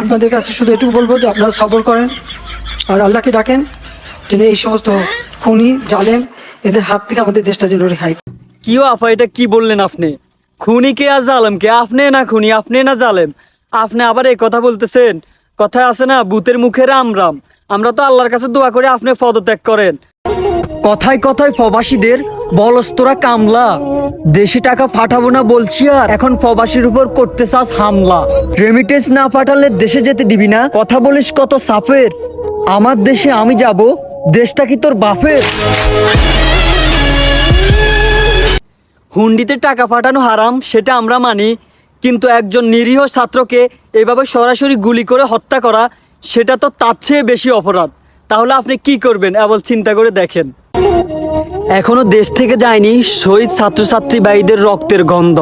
আপনাদের কাছে শুধু এটুকু বলব যে আপনারা সবর করেন আর আল্লাহকে ডাকেন যেন এই সমস্ত খুনি, জালেম এদের হাত থেকে আমাদের দেশটা যেন রেহাই কি আপা, এটা কি বললেন আপনি? খুনি কে আর জালেম কে? আপনি না খুনি, আপনি না জালেম। আপনি আবার এই কথা বলতেছেন। কথায় আছে না বুতের মুখে রাম রাম আমরা তো আল্লাহর কাছে দোয়া করে, আপনি পদত্যাগ করেন। কথায় কথায় প্রবাসীদের বলস্তরা কামলা, দেশি টাকা পাঠাবো না বলছি আর, এখন প্রবাসীর উপর করতে চাস হামলা। রেমিটেন্স না পাঠালে দেশে যেতে দিবি না, কথা বলিস কত সাফের আমার দেশে আমি যাব, দেশটা কি তোর বাপের? হুন্ডিতে টাকা পাঠানো হারাম, সেটা আমরা মানি, কিন্তু একজন নিরীহ ছাত্রকে এভাবে সরাসরি গুলি করে হত্যা করা, সেটা তো তার চেয়ে বেশি অপরাধ। তাহলে আপনি কি করবেন? এবল চিন্তা করে দেখেন। এখনও দেশ থেকে যায়নি শহীদ ছাত্রছাত্রী ভাইদের রক্তের গন্ধ।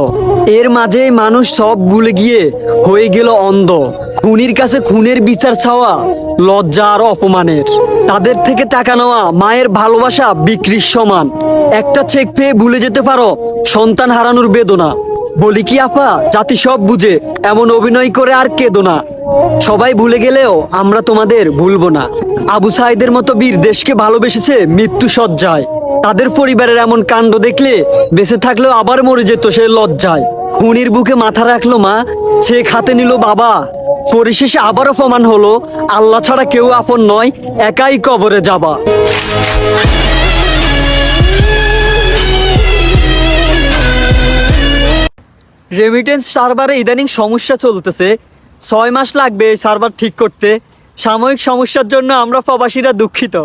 এর মাঝে মানুষ সব ভুলে গিয়ে হয়ে গেল অন্ধ। খুনির কাছে খুনের বিচার চাওয়া লজ্জা আর অপমানের। তাদের থেকে টাকা নেওয়া, মায়ের ভালোবাসা বিক্রির সমান। একটা চেক পেয়ে ভুলে যেতে পারো, সন্তান হারানোর বেদনা। বলি কি আপা, জাতি সব বুঝে, এমন অভিনয় করে আর কেঁদো না। সবাই ভুলে গেলেও আমরা তোমাদের ভুলবো না। আবু সাইদের মতো বীর দেশকে ভালোবেসেছে মৃত্যু সজ্জায় তাদের পরিবারের এমন কাণ্ড দেখলে বেঁচে থাকলেও আবার মরে যেত সে লজ্জায়। খুনির বুকে মাথা রাখল মা, ছেক হাতে নিল বাবা। পরিশেষে আবারও প্রমাণ হলো, আল্লাহ ছাড়া কেউ আপন নয়, একাই কবরে যাবা। রেমিটেন্স সার্ভারে ইদানিং সমস্যা চলতেছে। ছয় মাস লাগবে এই সার্ভার ঠিক করতে। সাময়িক সমস্যার জন্য আমরা প্রবাসীরা দুঃখিত।